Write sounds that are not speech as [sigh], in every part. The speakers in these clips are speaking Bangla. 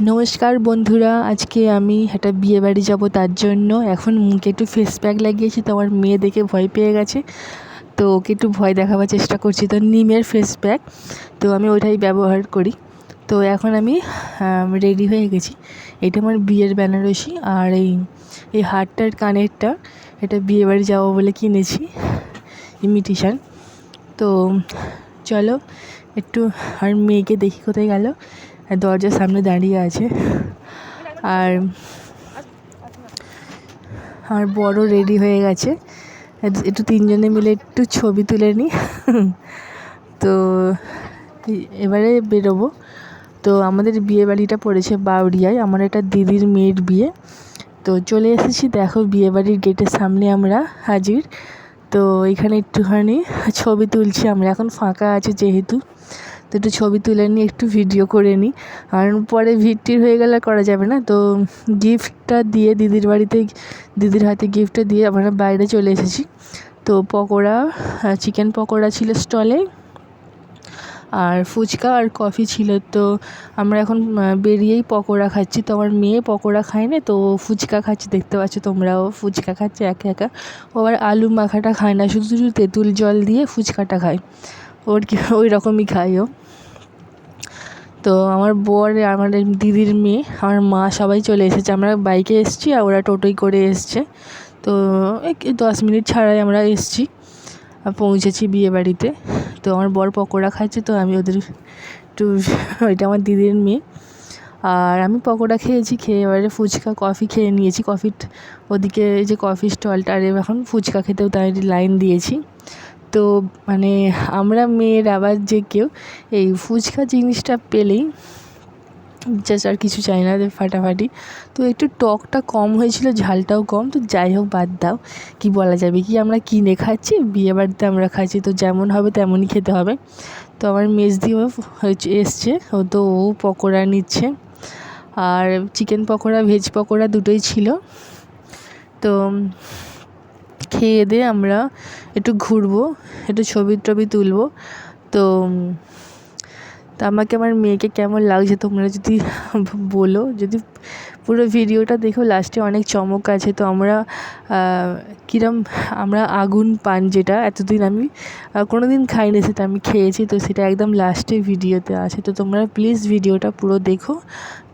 নমস্কার বন্ধুরা, আজকে আমি একটা বিয়ে বাড়ি যাব তার জন্য। এখন মুখে একটু ফেস প্যাক লাগিয়েছি, তো আমার মেয়ে দেখে ভয় পেয়ে গেছে। তো ওকে একটু ভয় দেখাবার চেষ্টা করছি, তো নিমের ফেস প্যাক তো আমি ওইটাই ব্যবহার করি। তো এখন আমি রেডি হয়ে গেছি। এটা আমার বিয়ের বেনারসি আর এই এই হারটার কানেরটা এটা বিয়ে বাড়ি যাব বলে কিনেছি ইমিটেশান তো চলো, একটু আর মেয়েকে দেখি কোথায় গেল। দরজার সামনে দাঁড়িয়ে আছে। আর আর বড় রেডি হয়ে গেছে। একটু তিনজনে মিলে একটু ছবি তুলে নিই। তো এবারে বেরোবো। তো আমাদের বিয়ে বাড়িটা পড়েছে বাউরিয়ায় আমার একটা দিদির মেয়ের বিয়ে। তো চলে এসেছি, দেখো বিয়ে বাড়ির গেটের সামনে আমরা হাজির। তো এখানে একটুখানি ছবি তুলছি আমরা। এখন ফাঁকা আছে যেহেতু। তো একটু ছবি তুলে নিই একটু ভিডিও করে নিই। আর পরে ভিড় হয়ে গেলে করা যাবে না। তো গিফটটা দিয়ে দিদির বাড়িতে, দিদির হাতে গিফটটা দিয়ে আমরা বাইরে চলে এসেছি। তো পকোড়া চিকেন পকোড়া ছিল স্টলে আর ফুচকা আর কফি ছিল। তো আমরা এখন বেরিয়েই পকোড়া খাচ্ছি। তো আমার মেয়ে পকোড়া খায় না, তো ফুচকা খাচ্ছে। দেখতে পাচ্ছ তোমরাও, ফুচকা খাচ্ছে একা একা। ও আবার আলু মাখাটা খায় না, শুধু শুধু তেঁতুল জল দিয়ে ফুচকাটা খায়। ওর কি ওই রকমই খায় ও। তো আমার বর, আমার দিদির মেয়ে, আমার মা সবাই চলে এসেছে। আমরা বাইকে এসেছি আর ওরা টোটোই করে এসছে। তো দশ মিনিট ছাড়াই আমরা এসছি পৌঁছেছি বিয়ে বাড়িতে। তো আমার বর পকোড়া খাচ্ছে, তো আমি ওদের একটু [laughs] ওইটা আমার দিদির মেয়ে। আর আমি পকোড়া খেয়েছি, খেয়ে এবারে ফুচকা, কফি খেয়ে নিয়েছি। কফি ওদিকে যে কফি স্টলটা, আর এখন ফুচকা খেতেও তাই লাইন দিয়েছি। তো মানে আমরা মেয়ের আবার যে কেউ, এই ফুচকা জিনিসটা পেলেই জাস্ট আর কিছু চাই না ফাটাফাটি। তো একটু টকটা কম হয়েছিল, ঝালটাও কম, তো যাই হোক বাদ দাও। কি বলা যাবে, কি আমরা কিনে খাচ্ছি, বিয়ে বাড়িতে আমরা খাচ্ছি, তো যেমন হবে তেমনই খেতে হবে। তো আমার মেজদিও এসছে, ও তো ও পকোড়া নিচ্ছে। আর চিকেন পকোড়া ভেজ পকোড়া দুটোই ছিল। তো খেয়ে দেয়ে আমরা একটু ঘুরবো একটু ছবি টবি তুলবো। তো তা আমাকে আমার মেয়েকে কেমন লাগছে তোমরা যদি [laughs] বলো। যদি পুরো ভিডিওটা দেখো লাস্টে অনেক চমক আছে। তো আমরা কীরম আমরা আগুন পান যেটা, এতদিন আমি কোনো দিন খাইনি সেটা আমি খেয়েছি, তো সেটা একদম লাস্টে ভিডিওতে আছে। তো তোমরা প্লিজ ভিডিওটা পুরো দেখো,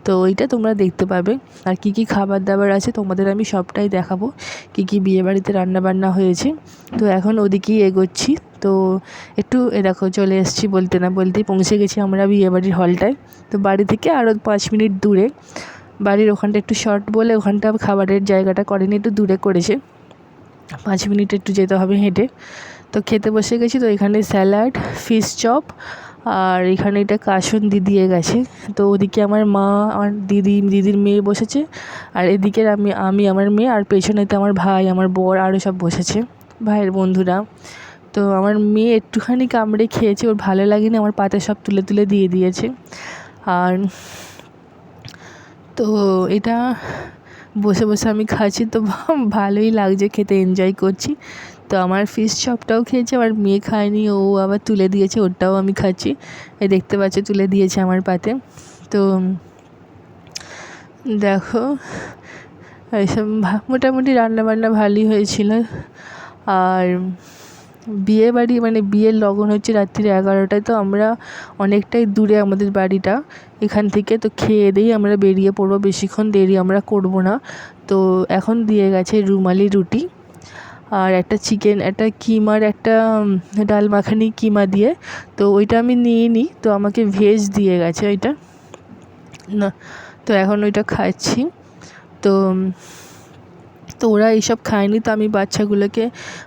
তো ওইটা তোমরা দেখতে পাবে। আর কী কী খাবার দাবার আছে তোমাদের আমি সবটাই দেখাবো, কী কী বিয়েবাড়িতে রান্নাবান্না হয়েছে। তো এখন ওদিকেই এগোচ্ছি। তো একটু, এ দেখো, চলে এসেছি বলতে না বলতেই পৌঁছে গেছি আমরা বিয়েবাড়ির হলটায় তো বাড়ি থেকে আরও পাঁচ মিনিট দূরে। বাড়ির ওখানটা একটু শর্ট বলে ওখানটা খাবারের জায়গাটা করেনি, একটু দূরে করেছে। পাঁচ মিনিট একটু যেতে হবে হেঁটে। তো খেতে বসে গেছি, তো এখানে স্যালাড ফিশ চপ আর এখানে এটা কাসুন্দি দিয়ে গেছে। তো ওদিকে আমার মা আমার দিদি, দিদির মেয়ে বসেছে। আর এদিকের আমি আমি, আমার মেয়ে, আর পেছনেতে আমার ভাই, আমার বর আরও সব বসেছে। ভাইয়ের বন্ধুরা। তো আমার মেয়ে একটুখানি কামড়ে খেয়েছে, ওর ভালো লাগেনি, আমার পাতে সব তুলে তুলে দিয়ে দিয়েছে। আর তো এটা বসে বসে আমি খাচ্ছি, তো [laughs] ভালোই লাগছে, খেতে এনজয় করছি। তো আমার ফিশ চপটাও খেয়েছে, আমার মেয়ে খায়নি, ও আবার তুলে দিয়েছে ওটাও আমি খাচ্ছি। এই দেখতে পাচ্ছি, তুলে দিয়েছে আমার পাতে। তো দেখো এইসব মোটামুটি রান্নাবান্না ভালোই হয়েছিল। আর বিয়ে বাড়ি মানে বিয়ের লগন হচ্ছে রাত্রি এগারোটায়, তো আমরা অনেকটাই দূরে আমাদের বাড়িটা। এখান থেকে তো খেয়ে দিয়েই আমরা বেরিয়ে পড়ব, বেশিক্ষণ দেরি আমরা করব না। তো এখন দিয়ে গেছে রুমালি রুটি আর একটা চিকেন একটা কিমার একটা ডাল মাখানি কিমা দিয়ে। তো ওইটা আমি নিয়ে নিই, তো আমাকে ভেজ দিয়ে গেছে ওইটা। না, তো এখন ওইটা খাচ্ছি। তো তো ওরা এইসব খায়নি, তো আমি বাচ্চাগুলোকে,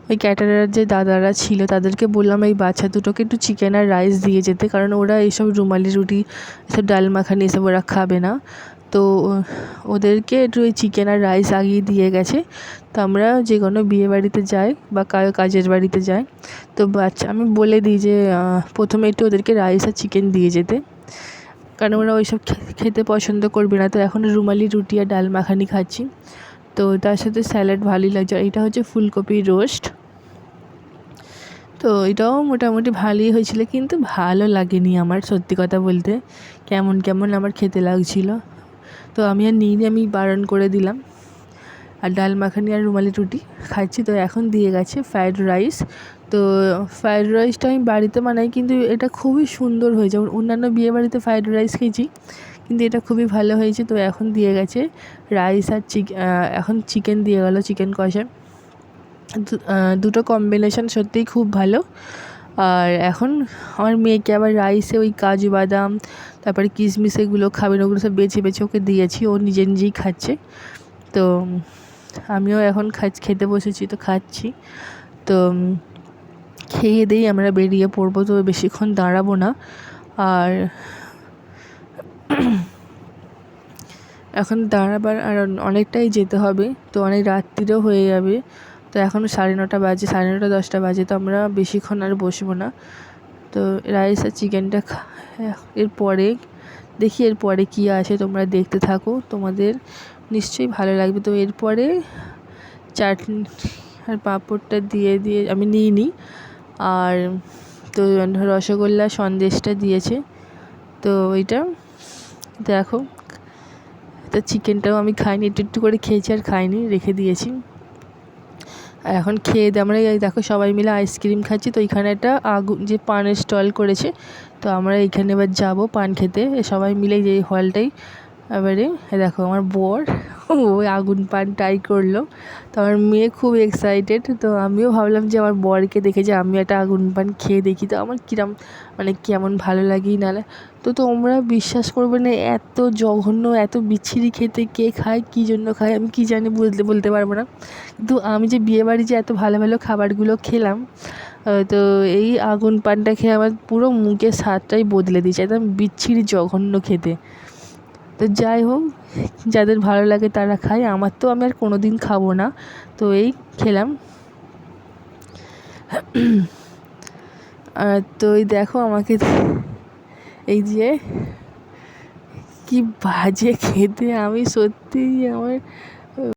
ওই ক্যাটারার যে দাদারা ছিল, তাদেরকে বললাম এই বাচ্চা দুটোকে একটু চিকেন আর রাইস দিয়ে যেতে, কারণ ওরা এইসব রুমালি রুটি এসব ডাল মাখানি এসব ওরা খাবে না। তো ওদেরকে একটু ওই চিকেন আর রাইস আগিয়ে দিয়ে গেছে। তো আমরা যে কোনো বিয়ে বাড়িতে যাই বা কারও কাজের বাড়িতে যাই, তো বাচ্চা, আমি বলে দিই যে প্রথমে একটু ওদেরকে রাইস আর চিকেন দিয়ে যেতে। কারণ ওরা ওইসব খেতে পছন্দ করবে না, তো এখন রুমালি রুটি আর ডাল মাখানি খাচ্ছি। তো তার সাথে স্যালাড ভালোই লাগছে। আর এটা হচ্ছে ফুলকপির রোস্ট। তো এটাও মোটামুটি ভালোই হয়েছিলো, কিন্তু ভালো লাগেনি আমার সত্যি কথা বলতে। কেমন কেমন আমার খেতে লাগছিল। তো আমি আর নিয়ে আমি বারণ করে দিলাম। আর ডাল মাখানি আর রুমালি রুটি খাচ্ছি। তো এখন দিয়ে গেছে ফ্রায়েড রাইস। তো ফ্রায়েড রাইসটা আমি বাড়িতে বানাই, কিন্তু এটা খুবই সুন্দর হয়েছে। অন্যান্য বিয়ে বাড়িতে ফ্রায়েড রাইস খেয়েছি। কিন্তু এটা খুবই ভালো হয়েছে। তো এখন দিয়ে গেছে রাইস আর চিক এখন চিকেন দিয়ে গেলো চিকেন কষা। দুটো কম্বিনেশন সত্যিই খুব ভালো। আর এখন আমার মেয়েকে আবার রাইসে ওই কাজু বাদাম, তারপরে কিশমিশ এগুলো খাবে না, ওগুলো সব বেছে বেছে ওকে দিয়েছি, ও নিজে নিজেই খাচ্ছে। তো আমিও এখন খাচ, খেতে বসেছি, তো খাচ্ছি। তো খেয়ে দিয়েই আমরা বেরিয়ে পড়ব, তো বেশিক্ষণ দাঁড়াবো না। আর [clears throat] এখন দাঁড়াবার আর অনেকটাই যেতে হবে, তো অনেক রাত্রিরও হয়ে যাবে। তো এখন সাড়ে নটা বাজে, সাড়ে নটা দশটা বাজে, তো আমরা বেশিক্ষণ আর বসবো না। তো রাইস আর চিকেনটা এরপরে দেখি এরপরে কী আছে, তোমরা দেখতে থাকো। তোমাদের নিশ্চয়ই ভালো লাগবে। তো এরপরে চাটনি আর পাঁপড়টা দিয়ে দিয়ে আমি নিইনি আর তো রসগোল্লা সন্দেশটা দিয়েছে। তো ওইটা দেখো, তো চিকেনটাও আমি খাইনি, একটু একটু করে খেয়েছি আর খাইনি, রেখে দিয়েছি। আর এখন খেয়ে দিয়ে আমরা এই দেখো সবাই মিলে আইসক্রিম খাচ্ছি, তো এখানে একটা আগুন, যে পানের স্টল করেছে, তো আমরা এখানে এবার যাব পান খেতে। সবাই মিলে যে হলটাই এবারে দেখো আমার বর ওই আগুন পান ট্রাই করল। তো আমার মেয়ে খুব এক্সাইটেড তো আমিও ভাবলাম যে আমার বরকে দেখে যে আমি একটা আগুন পান খেয়ে দেখি। তো আমার কিরম মানে কেমন ভালো লাগেই না। তো তোমরা বিশ্বাস করবে না, এত জঘন্য, এত বিচ্ছিরি খেতে কে খায়, কী জন্য খায়, আমি কী জানি বলতে বলতে পারব না। কিন্তু আমি যে বিয়েবাড়ি যে এত ভালো ভালো খাবারগুলো খেলাম তো এই আগুন পানটা খেয়ে আমার পুরো মুখের স্বাদটাই বদলে দিয়েছে, একদম বিচ্ছিরি জঘন্য খেতে। তো যাই হোক, যাদের ভালো লাগে তারা খায়, আমার তো আমি আর কোনো দিন খাব না। তো এই খেলাম। আর তো এই দেখো আমাকে এই যে কি বাজে খেতে, আমি সত্যিই আমার